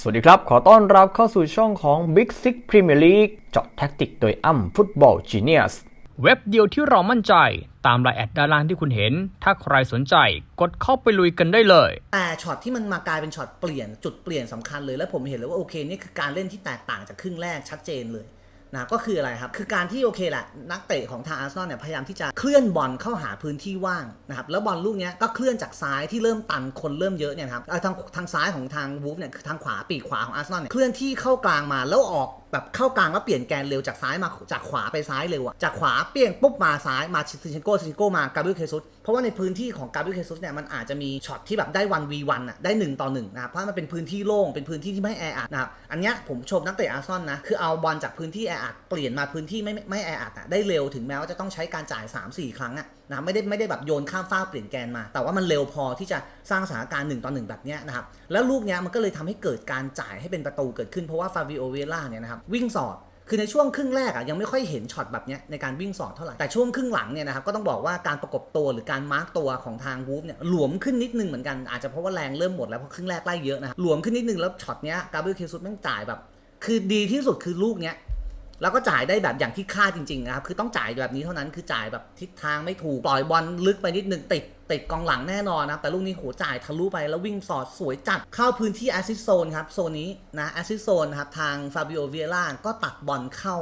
สวัสดีครับ ขอต้อนรับเข้าสู่ช่องของ Big Six Premier League เจาะแท็กติกโดยอ้ำฟุตบอล Genius เว็บเดียวที่เรามั่นใจตามรายแอดด้านล่างที่คุณเห็น ถ้าใครสนใจกดเข้าไปลุยกันได้เลย แต่ช็อตที่มันมากลายเป็นช็อตเปลี่ยนจุดเปลี่ยนสำคัญเลย และผมเห็นเลยว่าโอเคนี่คือการเล่นที่แตกต่างจากครึ่งแรกชัดเจนเลย นะก็คืออะไรครับ คือการที่โอเคแหละนักเตะของทางอาร์เซนอลเนี่ยพยายามที่จะเคลื่อนบอลเข้าหาพื้นที่ว่างนะครับแล้วบอลลูกเนี้ยก็เคลื่อนจากซ้ายที่เริ่มตันคนเริ่มเยอะเนี่ยครับทางทางซ้ายของทางวูฟเนี่ยคือทางขวาปีกขวาของอาร์เซนอลเนี่ยเคลื่อนที่เข้ากลางมาแล้วออก แบบเข้ากลางแล้วเปลี่ยนแกนเร็วจากซ้ายมาจากขวาไปซ้ายเร็วอะจากขวาเปลี่ยนปุ๊บมาซ้ายมาซิเชนโก้ซิเชนโก้มากาเบรียลเคซุสเพราะว่าในพื้นที่ของกาเบรียลเคซุสเนี่ยมันอาจจะมีช็อตที่แบบได้วันวีวันอะได้หนึ่งต่อหนึ่งนะครับเพราะมันเป็นพื้นที่โล่งเป็นพื้นที่ที่ไม่แออัดนะครับอันเนี้ยผมชมนักเตะอาร์ซอลนะคือเอาบอลจากพื้นที่แออัดเปลี่ยนมาพื้นที่ไม่ไม่แออัดอะได้เร็วถึงแม้ว่าจะต้องใช้การจ่าย 3-4 ครั้งอะนะไม่ได้ไม่ได้แบบโยนข้ามฟ้ากเปลี่ยนแกนมา แต่ว่ามันเร็วพอที่จะสร้างสถานการณ์หนึ่งต่อหนึ่งแบบเนี้ยนะครับแล้วลูกเนี้ยมันก็เลยทำให้เกิดการจ่ายให้เป็นประตูเกิดขึ้นเพราะว่าฟาบิโอเวล่าเนี่ยนะครับวิ่งสอดคือในช่วงครึ่งแรกอะยังไม่ค่อยเห็นช็อตแบบนี้ในการวิ่งสอดเท่าไหร่ แต่ช่วงครึ่งหลังเนี่ยนะครับก็ต้องบอกว่าการประกบตัวหรือการมาร์กตัวของทางวูฟเนี่ยหลวมขึ้นนิดนึงเหมือนกันอาจจะเพราะว่าแรงเริ่มหมดแล้วเพราะครึ่งแรกไล่เยอะนะครับหลวมขึ้นนิดนึงแล้วช็อตเนี้ยกาเบรียลเคซุสแม่งจ่ายแบบ คือดีที่สุดคือลูกเนี้ย แล้วก็จ่ายได้แบบอย่างที่คาดจริงๆนะครับ คือต้องจ่ายแบบนี้เท่านั้น คือจ่ายแบบทิศทางไม่ถูก ปล่อยบอลลึกไปนิดนึงติดติดกองหลังแน่นอนนะครับ แต่ลูกนี้โหจ่ายทะลุไปแล้ววิ่งสอดสวยจัด เข้าพื้นที่แอสซิสโซนครับ โซนนี้นะแอสซิสโซนนะครับ ทางฟาบิโอเวียร่าก็ตัดบอลเข้า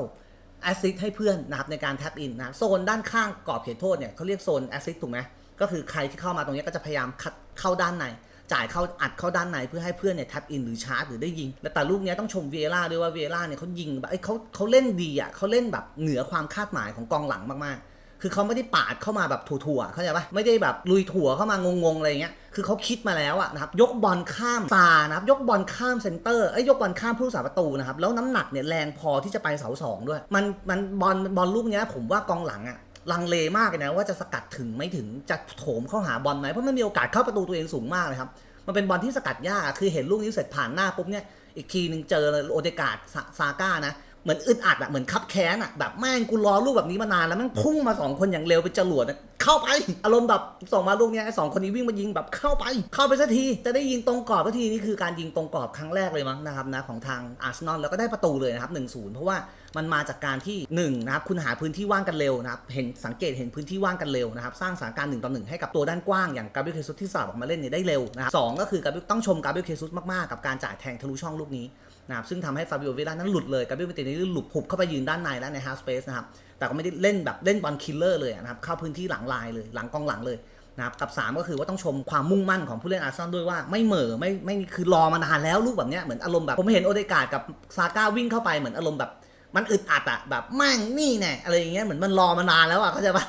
แอสซิสให้เพื่อนนะครับในการแท็บอินนะโซนด้านข้างกรอบเขตโทษเนี่ยเขาเรียกโซนแอสซิสถูกไหมก็คือใครที่เข้ามาตรงนี้ก็จะพยายามคัดเข้าด้านใน จ่ายเข้าอัดเข้าด้านในเพื่อให้เพื่อนเนี่ยแท็บอินหรือชาร์จหรือได้ยิง และแต่ลูกเนี้ยต้องชมเวล่าด้วยว่าเวล่าเนี่ยเขายิงแบบเอ้เขาเขาเล่นดีอะเขาเล่นแบบเหนือความคาดหมายของกองหลังมากๆคือเขาไม่ได้ปาดเข้ามาแบบถั่วๆ เข้าใจปะไม่ได้แบบลุยถั่วเข้ามางงๆ อะไรเงี้ย คือเขาคิดมาแล้วอะนะครับ ยกบอลข้ามตานะครับ ยกบอลข้ามเซนเตอร์ เอ้ย ยกบอลข้ามผู้รักษาประตูนะครับ แล้วน้ำหนักเนี่ยแรงพอที่จะไปเสาสองด้วย มัน มันบอลบอลลูกเนี้ยผมว่ากองหลังอะ ลังเลมากเลยนะว่าจะสกัดถึงไม่ถึงจะโถมเข้าหาบอลไหมเพราะมันมีโอกาสเข้าประตูตัวเองสูงมากเลยครับมันเป็นบอลที่สกัดยากคือเห็นลูกนี้เสร็จผ่านหน้าปุ๊บเนี่ยอีกทีหนึ่งเจอโอเดกาดซาก้านะเหมือนอึดอัดอะเหมือนคับแค้นอะแบบแม่งกูรอลูกแบบนี้มานานแล้วแม่งพุ่งมาสองคนอย่างเร็วเป็นจรวดอะ เข้าไป อารมณ์แบบส่งมาลูกเนี้ยไอ้สองคนนี้วิ่งมายิงแบบเข้าไป เข้าไปสักที จะได้ยิงตรงกรอบสักทีนี่คือการยิงตรงกรอบครั้งแรกเลยมั้งนะครับนะของทางอาร์เซนอลแล้วก็ได้ประตูเลยนะครับ1-0เพราะว่ามันมาจากการที่หนึ่งนะครับคุณหาพื้นที่ว่างกันเร็วนะครับเห็นสังเกตเห็นพื้นที่ว่างกันเร็วนะครับสร้างสถานการณ์หนึ่งต่อหนึ่งให้กับตัวด้านกว้างอย่างกาเบรียลเคซุสที่สลับออกมาเล่นเนี่ยได้เร็วนะครับสองก็คือกาเบรียลต้องชมกาเบรียลเคซุสมากๆกับการจ่ายแทงทะลุช่องลูกนี้นะครับซึ่งทำให้ฟาบิโอเวล่านั้นหลุดเลยกับเบลเบตินี่หลุดผุบเข้าไปยืนด้านในแล้วในฮาร์สเปซนะครับ แต่ก็ไม่ได้เล่นแบบเล่นบอลคิลเลอร์เลยนะครับเข้าพื้นที่หลังลายเลยหลังกองหลังเลยนะครับกับ 3 ก็คือว่าต้องชมความมุ่งมั่นของผู้เล่นอาร์เซนอลด้วยว่าไม่เหม่อไม่ไม่คือรอมานานแล้วลูกแบบเนี้ยเหมือนอารมณ์แบบผมเห็นโอเดกาดกับซาก้าวิ่งเข้าไปเหมือนอารมณ์แบบมันอึดอัดอะแบบแม่งนี่แน่อะไรอย่างเงี้ยเหมือนมันรอมานานแล้วอะเข้าใจปะ